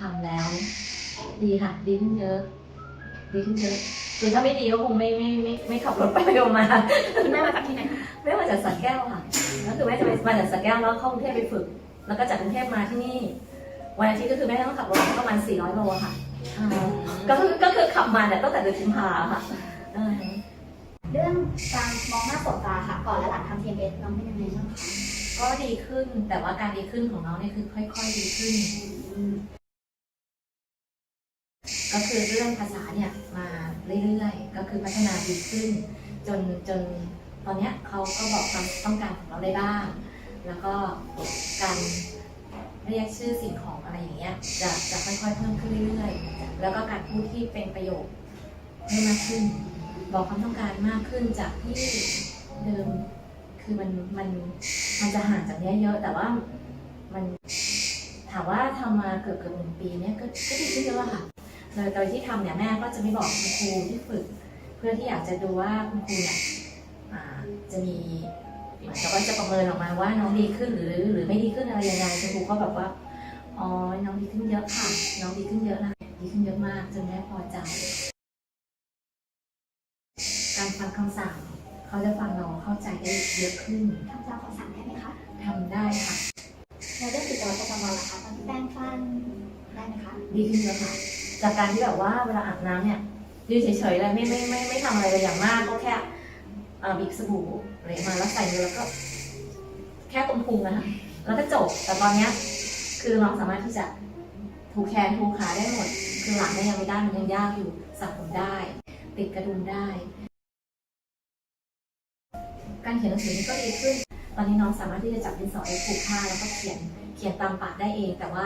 ทำแล้ว ดีค่ะ ดีขึ้นเยอะ ดีขึ้นเยอะคือถ้าไม่ดีก็คงไม่ไม่ไม่ไม่ขับรถไปไปมาคุณแม่มาจากที่ไหนคะแม่มาจากสักแก้วค่ะก็คือแม่จะไปมาจากสักแก้วแล้วเข้ากรุงเทพไปฝึก แล้วก็จากกรุงเทพมาที่นี่ วันอาทิตย์ก็คือแม่ต้องขับรถประมาณ 400 โลอะค่ะอ่าก็คือก็คือขับมาเนี่ยตั้งแต่เดือนกุมภาค่ะอ่าเรื่องการมองหน้าสบตาค่ะ ก่อนและหลังทำ TMS น้องเป็นยังไงบ้างคะก็ดีขึ้นแต่ว่าการดีขึ้นของน้องเนี่ยคือค่อย ๆ ดีขึ้น ก็คือเรื่องภาษาเนี่ยมาเรื่อยๆ ก็คือพัฒนาดีขึ้น จนจนตอนเนี้ยเขาก็บอกความต้องการของเราได้บ้าง แล้วก็การเรียกชื่อสิ่งของอะไรอย่างเงี้ยจะจะค่อยๆเพิ่มขึ้นเรื่อยๆ แล้วก็การพูดที่เป็นประโยคเพิ่มากขึ้น บอกความต้องการมากขึ้นจากที่เดิมคือมันมันมันจะห่างจากเนี้ยเยอะแต่ว่ามันถามว่าทำมาเกือบเกือบหนึ่งปีเนี่ยก็ก็ดีขึ้นเยอะค่ะ ดยโดยที่ทำเนี่ยแม่ก็จะไม่บอกคุณครูที่ฝึก เพื่อที่อยากจะดูว่าคุณครูเนี่ยอ่าจะมีเหมือนกับว่าจะประเมินออกมาว่าน้องดีขึ้นหรือหรือไม่ดีขึ้นอะไรยังไงคุณครูก็แบบว่าอ๋อน้องดีขึ้นเยอะค่ะ น้องดีขึ้นเยอะนะดีขึ้นเยอะมากจนแม่พอใจ การฟังคำสั่งเขาจะฟังเราเข้าใจได้เยอะขึ้นทำตามคำสั่งได้ไหมคะทำได้ค่ะแล้วเรื่องกิจวัตรประจำวันล่ะคะตอนที่แปรงฟันได้ไหมคะดีขึ้นเยอะค่ะ จากการที่แบบว่าเวลาอาบน้ำเนี่ยยืนเฉยๆเลยไม่ไม่ไม่ไม่ทำอะไรเลยอย่างมากก็แค่อ่อบีบสบู่อะไรมาแล้วใส่มือแล้วก็ แค่ตรงพุงนะคะแล้วก็จบแต่ตอนเนี้ยคือน้องสามารถที่จะถูแขนถูขาได้หมด คือหลังเนี่ยยังไม่ได้มันยังยากอยู่สระผมได้ ติดกระดุมได้ การเขียนหนังสือนี่ก็ดีขึ้น ตอนนี้น้องสามารถที่จะจับดินสอเองผูกผ้าแล้วก็เขียนเขียนตามปากได้เองแต่ว่า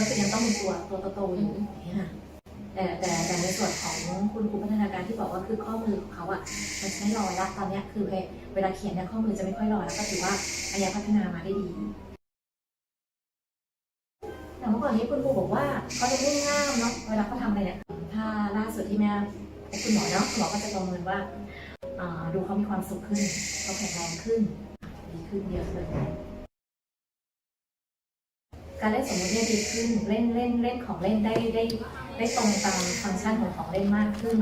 ก็คือยังต้องเป็นตัวตัวโตๆอยู่อย่างเงี้ยค่ะแต่แต่แต่ในส่วนของคุณครูพัฒนาการที่บอกว่าคือข้อมือของเขาอะมันใช้รอยละตอนเนี้ยคือเวลาเขียนเนี่ยข้อมือจะไม่ค่อยลอยแล้วก็ถือว่าอันเนี้ยพัฒนามาได้ดีแต่เมื่อก่อนนี้คุณครูบอกว่าเขาจะมุ่งง่ามเนาะเวลาเขาทำอะไรเนี่ยถ้าล่าสุดที่แม่พบคุณหมอเนาะคุณหมอก็จะประเมินว่าอ่าดูเขามีความสุขขึ้นเขาแข็งแรงขึ้นดีขึ้นเยอะเลย การเล่นสมมติเนี่ยดีขึ้นเล่นเล่นเล่นของเล่นได้ได้ได้ตรงตามฟังก์ชันของของเล่นมากขึ้น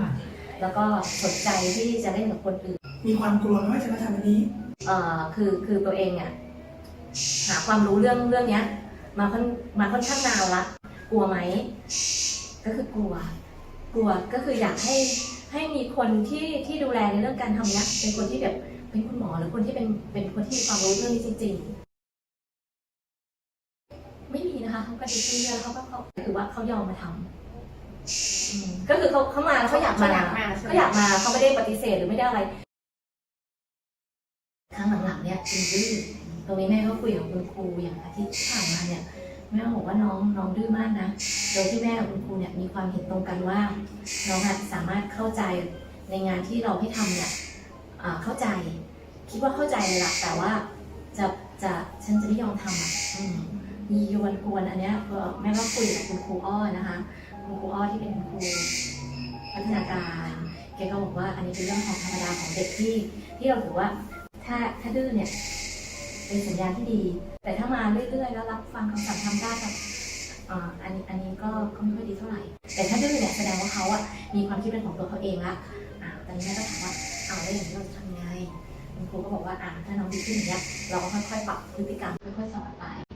แล้วก็สนใจที่จะเล่นกับคนอื่น มีความกลัวไหมว่าจะมาทำอันนี้เอ่อคือคือตัวเองเนี่ยหาความรู้เรื่องเรื่องเนี้ย มาค่อนมาค่อนข้างนานละกลัวไหมก็คือกลัว กลัวก็คืออยากให้ให้มีคนที่ที่ดูแลในเรื่องการทำเนี้ยเป็นคนที่แบบเป็นคุณหมอหรือคนที่เป็นเป็นคนที่มีความรู้เรื่องนี้จริงๆไม่มี นะคะเขาก็ดีขึ้นเรื่อยๆเขาก็เขาคือว่าเขายอมมาทำอืมก็คือเขาเขามาแล้วเขาอยากมาอยากมาใช่ไหมเขาอยากมาเขาไม่ได้ปฏิเสธหรือไม่ได้อะไร ครั้งหลังๆเนี่ยจริงดื้อตรงนี้แม่ก็คุยกับคุณครูอย่างอาทิตย์ที่ผ่านมาเนี่ยแม่ก็บอกว่าน้องน้องดื้อมากนะโดยที่แม่กับคุณครูเนี่ยมีความเห็นตรงกันว่า น้องอะสามารถเข้าใจในงานที่เราให้ทำเนี่ยอ่าเข้าใจ คิดว่าเข้าใจเลยล่ะแต่ว่าจะจะฉันจะไม่ยอมทำอะอืม มีโยนกวนอันเนี้ยแม่ก็คุยกับคุณครูอ้อนะคะคุณครูอ้อที่เป็นคุณครูพัฒนาการแกก็บอกว่าอันนี้เป็นเรื่องของธรรมดาของเด็กที่ที่เราถือว่าถ้าถ้าดื้อเนี่ยเป็นสัญญาณที่ดี แต่ถ้ามาเรื่อยๆ แล้วรับฟังคำสั่งทำได้แบบอันนี้อันนี้ก็ก็ไม่ค่อยดีเท่าไหร่ แต่ถ้าดื้อเนี่ยแสดงว่าเขาอะมีความคิดเป็นของตัวเขาเองละอ่าตอนนี้แม่ก็ถามว่าเอาแล้วอย่างนี้เราจะทำยังไงคุณครูก็บอกว่าอ่าถ้าน้องดีขึ้นอย่างเงี้ยเราก็ค่อยๆปรับพฤติกรรมค่อยๆสอนไป